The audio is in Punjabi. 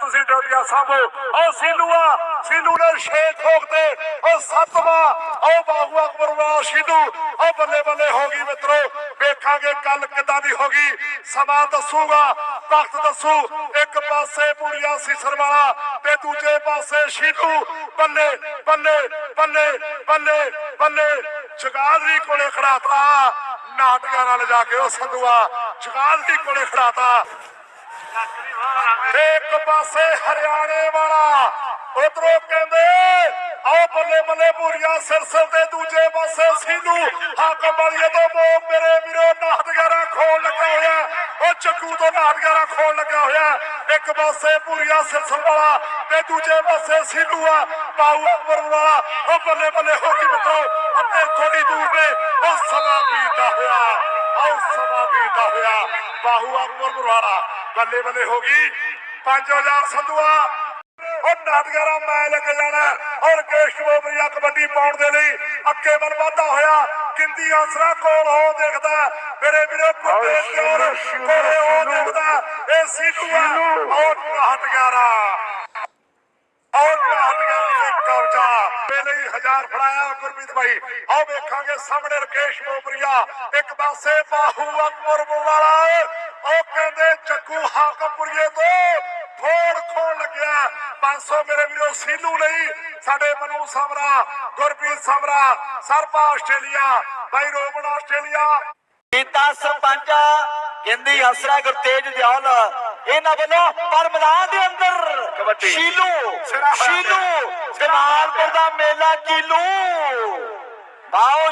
ਤੁਸੀਂ ਡੋਡੀਆਂ ਸਾਹਮੋ ਉਹ ਸੀਲੂਆ ਸੀਲੂ ਨੇ ਛੇ ਠੋਕ ਉਹ ਸੱਤਵਾਂ ਉਹ ਬਾਹੂ ਅਕਬਰ ਵਾਲਾ ਸੀਲੂ। ਉਹ ਬੱਲੇ ਬੱਲੇ ਹੋ ਗਈ ਮਿੱਤਰੋ, ਵੇਖਾਂਗੇ ਕੱਲ ਕਿੱਦਾਂ ਦੀ ਹੋ ਗਈ। ਸਮਾਂ ਦੱਸੂਗਾ, ਵਕਤ ਦੱਸੂ। ਇੱਕ ਪਾਸੇ ਪੁੜੀਆ ਸਿਸਰ ਵਾਲਾ ਤੇ ਦੂਜੇ ਪਾਸੇ ਸ਼ੀਲੂ। ਬੱਲੇ ਬੱਲੇ ਬੱਲੇ ਬੱਲੇ ਬੱਲੇ। ਜਗਾਦਰੀ ਕੋਲੇ ਖੜਾਤਾ। ਨਾਟਕਾਂ ਨਾਲ ਜਾ ਕੇ ਉਹ ਸੰਧੂਆ ਜਗਾਦਰੀ ਕੋਲੇ ਖੜਾਤਾ। ਤੇ ਇੱਕ ਪਾਸੇ ਹਰਿਆਣੇ ਵਾਲਾ, ਉਧਰੋਂ ਕਹਿੰਦੇ, ਆਓ ਬੱਲੇ ਬੱਲੇ ਪੂਰੀਆਂ ਸਿਰਸਲ ਤੇ ਦੂਜੇ ਪਾਸੇ ਸੀਨੂ ਹਾਕਮ ਵਾਲੀਏ ਤੋਂ ਮੋ ਮੇਰੇ ਵੀਰੋ ਨਾਟਗਾਰਾ ਖੋਲ ਲੱਗਾ ਹੋਇਆ। ਉਹ ਚੱਕੂ ਤੋਂ ਨਾਟਗਾਰਾ ਖੋਲ ਲੱਗਾ ਹੋਇਆ। ਇੱਕ ਪਾਸੇ ਪੂਰੀਆਂ ਸਿਰਸਲ ਵਾਲਾ ਤੇ ਦੂਜੇ ਪਾਸੇ ਸੀਨੂ ਆ ਪਾਉ ਅਕਬਰ ਵਾਲਾ। ਉਹ ਬੱਲੇ ਬੱਲੇ ਹੋ ਗਈ ਮਿੱਤਰੋ, ਅੱਗੇ ਥੋੜੀ ਦੂਰ ਨੇ, ਉਹ ਸਮਾਂ ਪੀਤਾ ਹੋਇਆ। ਆਓ ਸਮਾਂ ਬੀਤਦਾ ਹੋਇਆ। ਬਾਹੂ ਅਕਬਰ ਮੁਰਾਰਾ ਬੱਲੇ ਬੱਲੇ ਹੋ ਗਈ। 5000 ਸੰਧੂਆ। ਉਹ ਨਾਟਗਾਰਾ ਮੈਂ ਲੈ ਕੇ ਜਾਣਾ ਔਰ ਕੇਸ਼ ਬੋਬਰੀਆ ਕਬੱਡੀ ਪਾਉਣ ਦੇ ਲਈ ਅੱਗੇ ਵੱਲ ਵਧਦਾ ਹੋਇਆ। ਕਿੰਦੀ ਆਸਰਾ ਕੋਲ ਹੋ ਦੇਖਦਾ ਮੇਰੇ ਵੀਰੋ ਕੁੱਤੇ ਚੋਰ ਕੋਲੇ ਹੋ ਦੇਖਦਾ। ਇਹ ਸੀਟੂ ਆ ਔਰ ਨਾਟਗਾਰਾ ਔਰ ਨਾਟਗਾਰਾ ਦੇ ਕਬਜ਼ਾ ਪਹਿਲੇ ਫੜਾਇਆ ਗੁਰਮੀਤ ਭਾਈ ਆਓ ਵੇਖਾਂਗੇ ਸਾਹਮਣੇ ਰਕੇਸ਼ ਬੋਬਰੀਆ ਇੱਕ ਪਾਸੇ ਬਾਹੂ ਅਕਬਰ ਵਾਲਾ ਉਹ ਕਹਿੰਦੇ ਜੱਗੂ ਹਾਕਮਪੁਰੀਏ ਤੋਂ ਫੋੜ ਖੋਣ ਲੱਗਿਆ। 500 ਮੇਰੇ ਵੀਰੋ ਸੀਲੂ ਲਈ ਸਾਡੇ ਮਨੂ ਸਮਰਾ ਗੁਰਪ੍ਰੀਤ ਸਮਰਾ ਸਰਪਾ ਆਸਟ੍ਰੇਲੀਆ ਭਾਈ ਰੋਮਨ ਆਸਟ੍ਰੇਲੀਆ। ਕੀਤਾ ਸਰਪੰਚ ਕਹਿੰਦੀ ਅਸਰਾ ਗੁਰਤੇਜ ਦਿਆਲ ਇਹਨਾਂ ਵੱਲੋਂ ਪਰ ਮੈਦਾਨ ਦੇ ਅੰਦਰ ਕਬੱਡੀ। ਸ਼ੀਲੂ ਸ਼ੀਲੂ ਕਮਾਲਪੁਰ ਦਾ ਮੇਲਾ ਕੀਲੂ ਬਾਓ